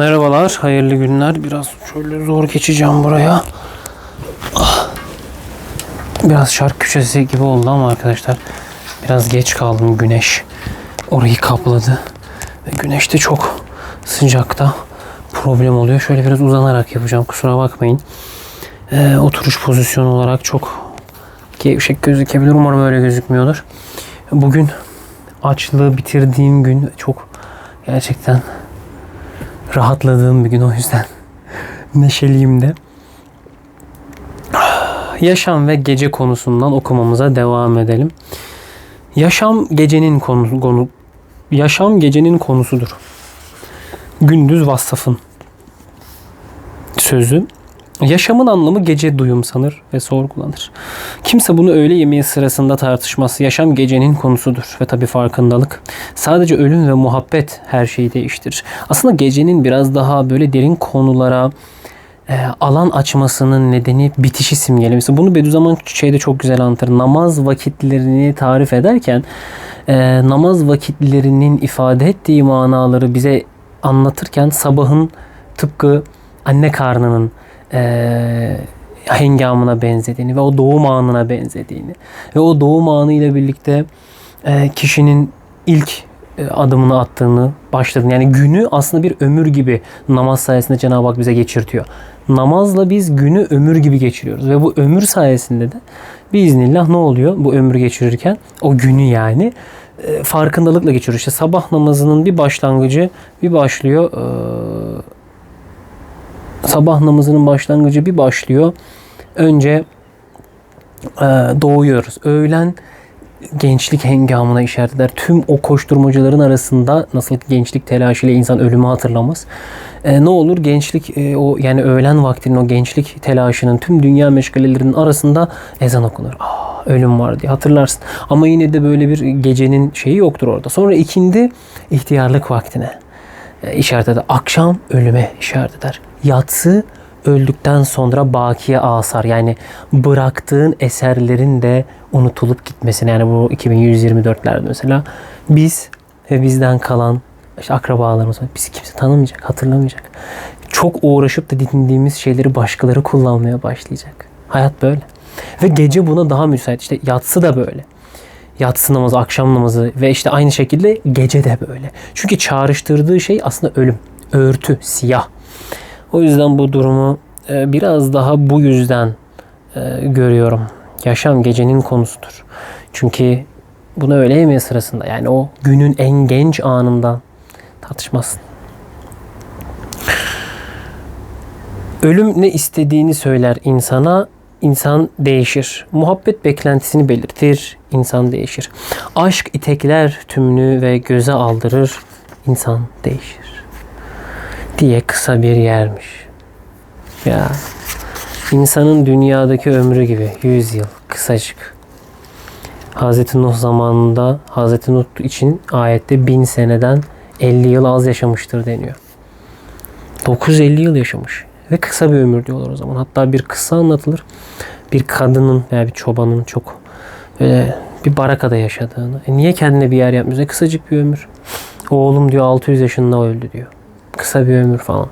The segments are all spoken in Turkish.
Merhabalar, hayırlı günler. Biraz şöyle zor geçeceğim buraya. Ah. Biraz şark köşesi gibi oldu ama arkadaşlar biraz geç kaldım. Güneş orayı kapladı. Ve güneş de çok sıcakta problem oluyor. Şöyle biraz uzanarak yapacağım. Kusura bakmayın. Ee, oturuş pozisyonu olarak çok gevşek gözükebilir. Umarım öyle gözükmüyordur. Bugün açlığı bitirdiğim gün çok gerçekten rahatladığım bir gün o yüzden neşeliyim de. Yaşam ve gece konusundan okumamıza devam edelim. Yaşam gecenin konu, konu yaşam gecenin konusudur. Gündüz Vassaf'ın sözü. Yaşamın anlamı gece duyumsanır ve sorgulanır. Kimse bunu öğle yemeği sırasında tartışmaz. Yaşam gecenin konusudur ve tabi farkındalık. Sadece ölüm ve muhabbet her şeyi değiştirir. Aslında gecenin biraz daha böyle derin konulara e, alan açmasının nedeni bitişi simgelemesi. Bunu Bediüzzaman şeyde çok güzel anlatır. Namaz vakitlerini tarif ederken e, namaz vakitlerinin ifade ettiği manaları bize anlatırken sabahın tıpkı anne karnının e, hengamına benzediğini ve o doğum anına benzediğini ve o doğum anı ile birlikte e, kişinin ilk e, adımını attığını başladığını yani günü aslında bir ömür gibi namaz sayesinde Cenab-ı Hak bize geçirtiyor. Namazla biz günü ömür gibi geçiriyoruz ve bu ömür sayesinde de biiznillah ne oluyor bu ömrü geçirirken o günü yani e, farkındalıkla geçiriyor. İşte sabah namazının bir başlangıcı bir başlıyor e, sabah namazının başlangıcı bir başlıyor. Önce e, doğuyoruz. Öğlen gençlik hengamına işaret eder. Tüm o koşturmacaların arasında nasıl ki gençlik telaşıyla insan ölümü hatırlamaz. E, ne olur gençlik e, o yani öğlen vaktinin o gençlik telaşının tüm dünya meşgalelerinin arasında ezan okunur. Aa, ölüm var diye hatırlarsın. Ama yine de böyle bir gecenin şeyi yoktur orada. Sonra ikindi ihtiyarlık vaktine işaret eder. Akşam ölüme işaret eder. Yatsı öldükten sonra bakiye asar yani bıraktığın eserlerin de unutulup gitmesine yani bu 2124'lerde mesela biz ve bizden kalan işte akrabalarımız var. Bizi kimse tanımayacak, hatırlamayacak. Çok uğraşıp da dinlediğimiz şeyleri başkaları kullanmaya başlayacak. Hayat böyle. Ve gece buna daha müsait. İşte yatsı da böyle. Yatsı namazı, akşam namazı ve işte aynı şekilde gece de böyle. Çünkü çağrıştırdığı şey aslında ölüm. Örtü, siyah. O yüzden bu durumu e, biraz daha bu yüzden e, görüyorum. Yaşam gecenin konusudur. Çünkü bunu öğle yemeği sırasında yani o günün en genç anından tartışmazsın. Ölüm ne istediğini söyler insana, insan değişir. Muhabbet beklentisini belirtir, insan değişir. Aşk itekler tümünü ve göze aldırır, insan değişir. Diye kısa bir yermiş. Ya insanın dünyadaki ömrü gibi 100 yıl kısacık. Hazreti Nuh zamanında Hazreti Nuh için ayette bin seneden 50 yıl az yaşamıştır deniyor. 950 yıl yaşamış. Ve kısa bir ömür diyorlar o zaman. Hatta bir kısa anlatılır. Bir kadının veya bir çobanın çok böyle bir barakada yaşadığını. E niye kendine bir yer yapmıyor? E kısacık bir ömür. Oğlum diyor 600 yaşında öldü diyor. Kısa bir ömür falan.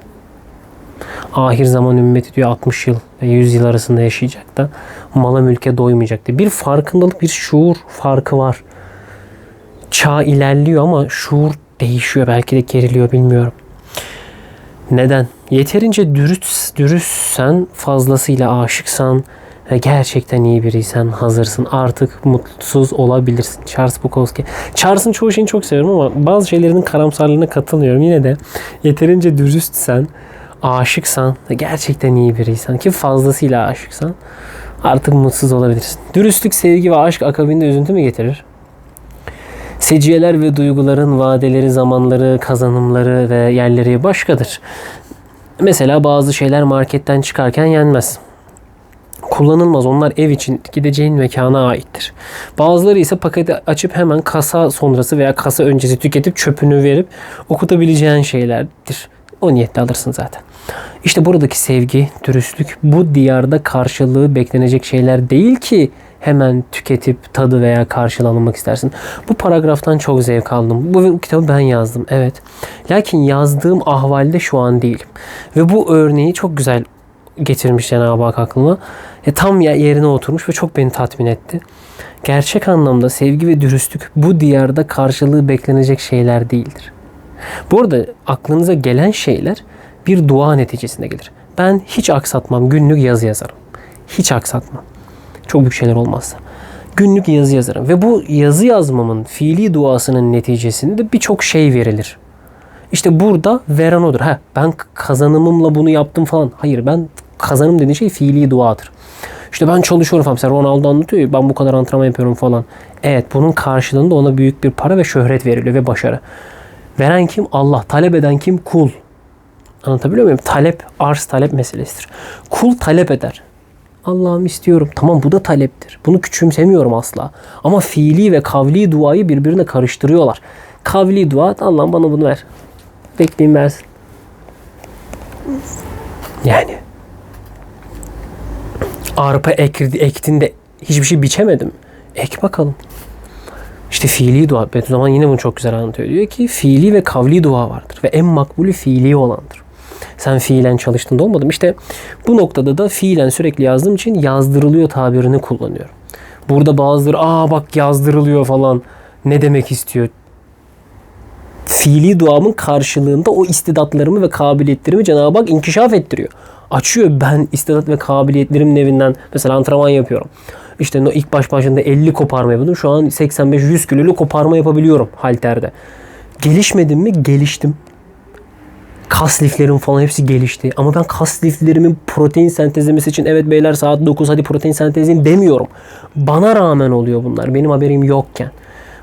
Ahir zaman ümmeti diyor 60 yıl ve 100 yıl arasında yaşayacak da mala mülke doymayacak diye. Bir farkındalık, bir şuur farkı var. Çağ ilerliyor ama şuur değişiyor. Belki de geriliyor bilmiyorum. Neden? Yeterince dürüst, dürüstsen, fazlasıyla aşıksan ve gerçekten iyi biriysen hazırsın. Artık mutsuz olabilirsin. Charles Bukowski. Charles'ın çoğu şeyini çok seviyorum ama bazı şeylerinin karamsarlığına katılmıyorum. Yine de yeterince dürüstsen, aşıksan ve gerçekten iyi biriysen ki fazlasıyla aşıksan artık mutsuz olabilirsin. Dürüstlük, sevgi ve aşk akabinde üzüntü mü getirir? Seciyeler ve duyguların vadeleri, zamanları, kazanımları ve yerleri başkadır. Mesela bazı şeyler marketten çıkarken yenmez. Kullanılmaz. Onlar ev için gideceğin mekana aittir. Bazıları ise paketi açıp hemen kasa sonrası veya kasa öncesi tüketip çöpünü verip okutabileceğin şeylerdir. O niyetle alırsın zaten. İşte buradaki sevgi, dürüstlük bu diyarda karşılığı beklenecek şeyler değil ki hemen tüketip tadı veya karşılanmak istersin. Bu paragraftan çok zevk aldım. Bu, kitabı ben yazdım. Evet. Lakin yazdığım ahvalde şu an değilim. Ve bu örneği çok güzel getirmiş Cenab-ı Hak aklıma. E, tam yerine oturmuş ve çok beni tatmin etti. Gerçek anlamda sevgi ve dürüstlük bu diyarda karşılığı beklenecek şeyler değildir. Bu arada aklınıza gelen şeyler bir dua neticesinde gelir. Ben hiç aksatmam. Günlük yazı yazarım. Hiç aksatmam. Çok büyük şeyler olmazsa. Günlük yazı yazarım. Ve bu yazı yazmamın fiili duasının neticesinde birçok şey verilir. İşte burada veren odur. Ha, ben kazanımımla bunu yaptım falan. Hayır ben kazanım dediğin şey fiili duadır. İşte ben çalışıyorum falan. Mesela Ronaldo anlatıyor ya ben bu kadar antrenman yapıyorum falan. Evet bunun karşılığında ona büyük bir para ve şöhret veriliyor ve başarı. Veren kim? Allah. Talep eden kim? Kul. Anlatabiliyor muyum? Talep, arz talep meselesidir. Kul talep eder. Allah'ım istiyorum. Tamam bu da taleptir. Bunu küçümsemiyorum asla. Ama fiili ve kavli duayı birbirine karıştırıyorlar. Kavli dua Allah'ım bana bunu ver. Bekleyeyim versin. Yani. Arpa ekti, ektin de hiçbir şey biçemedim. Ek bakalım. İşte fiili dua. Bediüzzaman yine bunu çok güzel anlatıyor. Diyor ki fiili ve kavli dua vardır. Ve en makbulü fiili olandır. Sen fiilen çalıştın da olmadım. İşte bu noktada da fiilen sürekli yazdığım için yazdırılıyor tabirini kullanıyorum. Burada bazıları aa bak yazdırılıyor falan ne demek istiyor? Fiili duamın karşılığında o istidatlarımı ve kabiliyetlerimi Cenab-ı Hak inkişaf ettiriyor. Açıyor ben istidat ve kabiliyetlerimin evinden mesela antrenman yapıyorum. İşte o ilk baş başında 50 koparma yapıyordum. Şu an 85-100 kilolu koparma yapabiliyorum halterde. Gelişmedim mi? Geliştim. Kas liflerim falan hepsi gelişti. Ama ben kas liflerimin protein sentezlemesi için evet beyler saat 9 hadi protein sentezleyin demiyorum. Bana rağmen oluyor bunlar. Benim haberim yokken.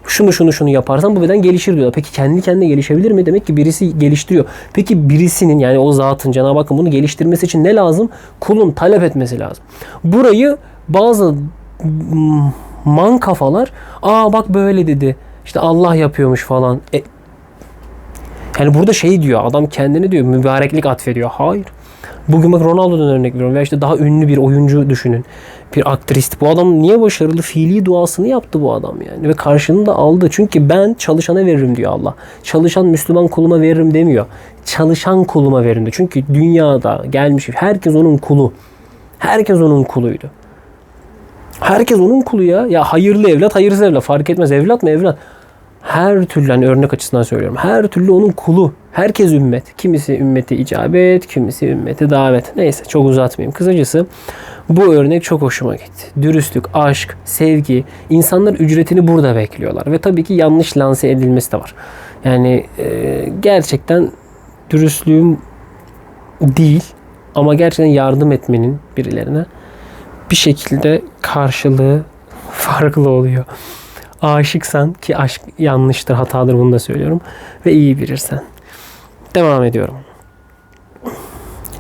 Şunu şunu şunu yaparsan bu beden gelişir diyorlar. Peki kendi kendine gelişebilir mi? Demek ki birisi geliştiriyor. Peki birisinin yani o zatın Cenab-ı Hakk'ın bunu geliştirmesi için ne lazım? Kulun talep etmesi lazım. Burayı bazı mm, man kafalar aa bak böyle dedi. İşte Allah yapıyormuş falan. E, yani burada şey diyor adam kendini diyor mübareklik atfediyor. Hayır. Bugün bak Ronaldo'dan örnek veriyorum. Veya işte daha ünlü bir oyuncu düşünün. Bir aktrist. Bu adam niye başarılı? Fiili duasını yaptı bu adam yani. Ve karşılığını da aldı. Çünkü ben çalışana veririm diyor Allah. Çalışan Müslüman kuluma veririm demiyor. Çalışan kuluma veririm diyor. Çünkü dünyada gelmiş herkes onun kulu. Herkes onun kuluydu. Herkes onun kulu ya. Ya hayırlı evlat, hayırsız evlat fark etmez. Evlat mı evlat? Her türlü hani örnek açısından söylüyorum. Her türlü onun kulu. Herkes ümmet. Kimisi ümmeti icabet, kimisi ümmeti davet. Neyse çok uzatmayayım. Kısacası bu örnek çok hoşuma gitti. Dürüstlük, aşk, sevgi. insanlar ücretini burada bekliyorlar. Ve tabii ki yanlış lanse edilmesi de var. Yani e, gerçekten dürüstlüğüm değil ama gerçekten yardım etmenin birilerine bir şekilde karşılığı farklı oluyor. Aşıksan ki aşk yanlıştır, hatadır bunu da söylüyorum ve iyi bilirsen. Devam ediyorum.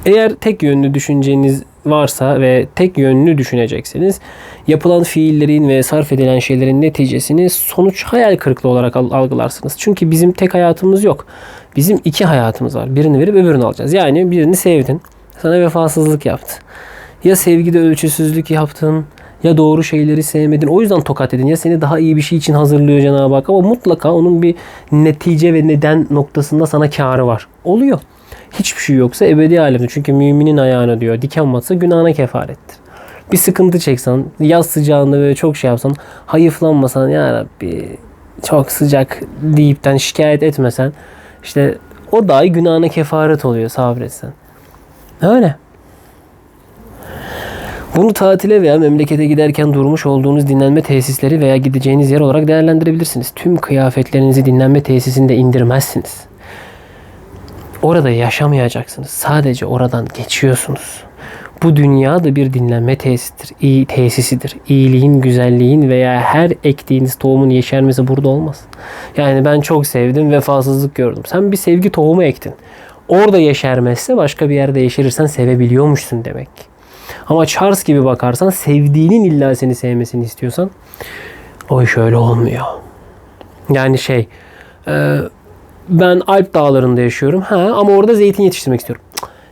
Eğer tek yönlü düşünceniz varsa ve tek yönlü düşüneceksiniz, yapılan fiillerin ve sarf edilen şeylerin neticesini sonuç hayal kırıklığı olarak al- algılarsınız. Çünkü bizim tek hayatımız yok. Bizim iki hayatımız var. Birini verip öbürünü alacağız. Yani birini sevdin, sana vefasızlık yaptı. Ya sevgide ölçüsüzlük yaptın, ya doğru şeyleri sevmedin. O yüzden tokat edin. Ya seni daha iyi bir şey için hazırlıyor Cenab-ı Hak. Ama mutlaka onun bir netice ve neden noktasında sana kârı var. Oluyor. Hiçbir şey yoksa ebedi alemde. Çünkü müminin ayağına diyor. Diken batsa günahına kefarettir. Bir sıkıntı çeksen, yaz sıcağında böyle çok şey yapsan, hayıflanmasan ya Rabbi çok sıcak deyipten şikayet etmesen işte o dahi günahına kefaret oluyor sabretsen. Öyle. Bunu tatile veya memlekete giderken durmuş olduğunuz dinlenme tesisleri veya gideceğiniz yer olarak değerlendirebilirsiniz. Tüm kıyafetlerinizi dinlenme tesisinde indirmezsiniz. Orada yaşamayacaksınız. Sadece oradan geçiyorsunuz. Bu dünya da bir dinlenme tesisidir. İyi tesisidir. İyiliğin, güzelliğin veya her ektiğiniz tohumun yeşermesi burada olmaz. Yani ben çok sevdim, vefasızlık gördüm. Sen bir sevgi tohumu ektin. Orada yeşermezse başka bir yerde yeşerirsen sevebiliyormuşsun demek. Ama Charles gibi bakarsan sevdiğinin illa seni sevmesini istiyorsan o iş öyle olmuyor. Yani şey e, ben Alp dağlarında yaşıyorum ha ama orada zeytin yetiştirmek istiyorum.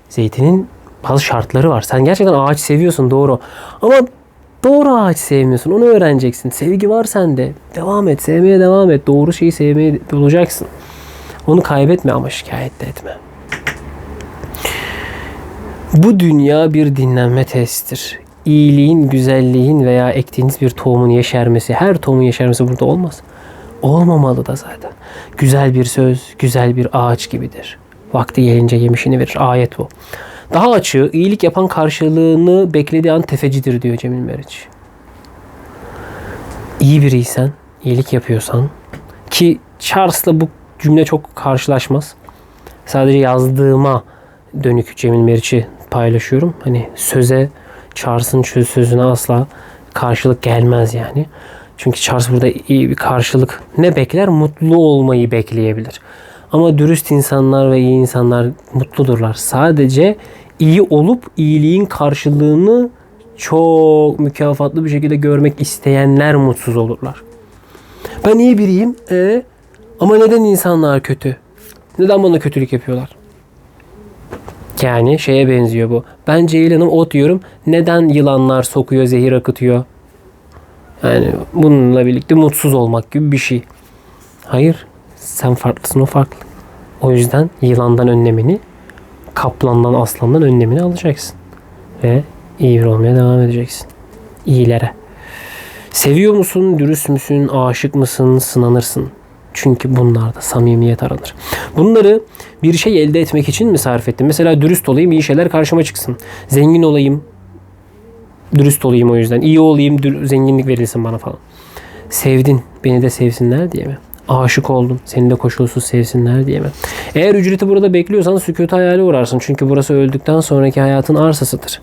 Zeytinin bazı şartları var. Sen gerçekten ağaç seviyorsun doğru. Ama Doğru ağaç sevmiyorsun. Onu öğreneceksin. Sevgi var sende. Devam et. Sevmeye devam et. Doğru şeyi sevmeye bulacaksın. Onu kaybetme ama şikayet de etme. Bu dünya bir dinlenme testidir. İyiliğin, güzelliğin veya ektiğiniz bir tohumun yeşermesi, her tohumun yeşermesi burada olmaz. Olmamalı da zaten. Güzel bir söz, güzel bir ağaç gibidir. Vakti gelince yemişini verir. Ayet bu. Daha açığı, iyilik yapan karşılığını beklediği an tefecidir diyor Cemil Meriç. İyi biriysen, iyilik yapıyorsan ki Charles'la bu cümle çok karşılaşmaz. Sadece yazdığıma dönük Cemil Meriç'i paylaşıyorum. Hani söze, Charles'ın sözüne asla karşılık gelmez yani. Çünkü Charles burada iyi bir karşılık ne bekler? Mutlu olmayı bekleyebilir. Ama dürüst insanlar ve iyi insanlar mutludurlar. Sadece iyi olup iyiliğin karşılığını çok mükafatlı bir şekilde görmek isteyenler mutsuz olurlar. Ben iyi biriyim. E, ama neden insanlar kötü? Neden bana kötülük yapıyorlar? Yani şeye benziyor bu. Ben ceylanım ot yiyorum. Neden yılanlar sokuyor, zehir akıtıyor? Yani bununla birlikte mutsuz olmak gibi bir şey. Hayır. Sen farklısın o farklı. O yüzden yılandan önlemini, kaplandan aslandan önlemini alacaksın. Ve iyi bir olmaya devam edeceksin. İyilere. Seviyor musun, dürüst müsün, aşık mısın, sınanırsın. Çünkü bunlarda samimiyet aranır. Bunları bir şey elde etmek için mi sarf ettin? Mesela dürüst olayım, iyi şeyler karşıma çıksın. Zengin olayım, dürüst olayım o yüzden. İyi olayım, zenginlik verilsin bana falan. Sevdin, beni de sevsinler diye mi? Aşık oldun, seni de koşulsuz sevsinler diye mi? Eğer ücreti burada bekliyorsan sükut hayale uğrarsın. Çünkü burası öldükten sonraki hayatın arsasıdır.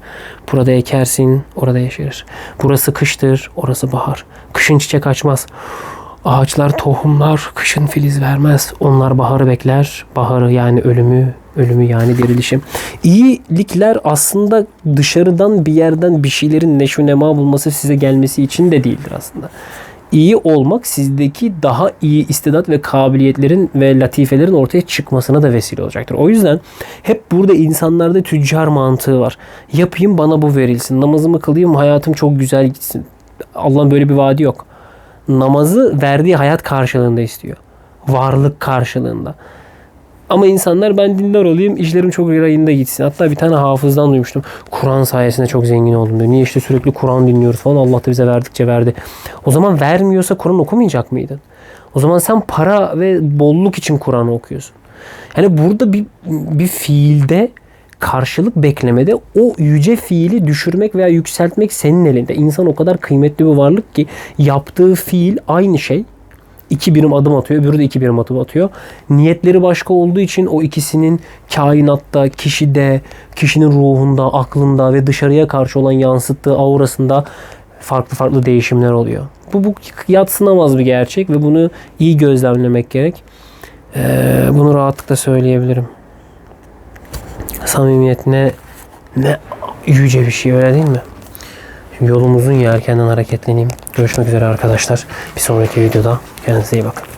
Burada ekersin, orada yeşerir. Burası kıştır, orası bahar. Kışın çiçek açmaz. Ağaçlar tohumlar, kışın filiz vermez. Onlar baharı bekler. Baharı yani ölümü, ölümü yani dirilişim. İyilikler aslında dışarıdan bir yerden bir şeylerin neşve nema bulması size gelmesi için de değildir aslında. İyi olmak sizdeki daha iyi istidat ve kabiliyetlerin ve latifelerin ortaya çıkmasına da vesile olacaktır. O yüzden hep burada insanlarda tüccar mantığı var. Yapayım bana bu verilsin. Namazımı kılayım hayatım çok güzel gitsin. Allah'ın böyle bir vaadi yok namazı verdiği hayat karşılığında istiyor. Varlık karşılığında. Ama insanlar ben dindar olayım, işlerim çok rayında gitsin. Hatta bir tane hafızdan duymuştum. Kur'an sayesinde çok zengin oldum diyor. Niye işte sürekli Kur'an dinliyoruz falan. Allah da bize verdikçe verdi. O zaman vermiyorsa Kur'an okumayacak mıydın? O zaman sen para ve bolluk için Kur'an okuyorsun. Yani burada bir, bir fiilde karşılık beklemede o yüce fiili düşürmek veya yükseltmek senin elinde. İnsan o kadar kıymetli bir varlık ki yaptığı fiil aynı şey. İki birim adım atıyor, öbürü de iki birim adım atıyor. Niyetleri başka olduğu için o ikisinin kainatta, kişide, kişinin ruhunda, aklında ve dışarıya karşı olan yansıttığı aurasında farklı farklı değişimler oluyor. Bu, bu yatsınamaz bir gerçek ve bunu iyi gözlemlemek gerek. Ee, bunu rahatlıkla söyleyebilirim samimiyet ne ne yüce bir şey öyle değil mi? Şimdi yolum uzun ya erkenden hareketleneyim. Görüşmek üzere arkadaşlar. Bir sonraki videoda kendinize iyi bakın.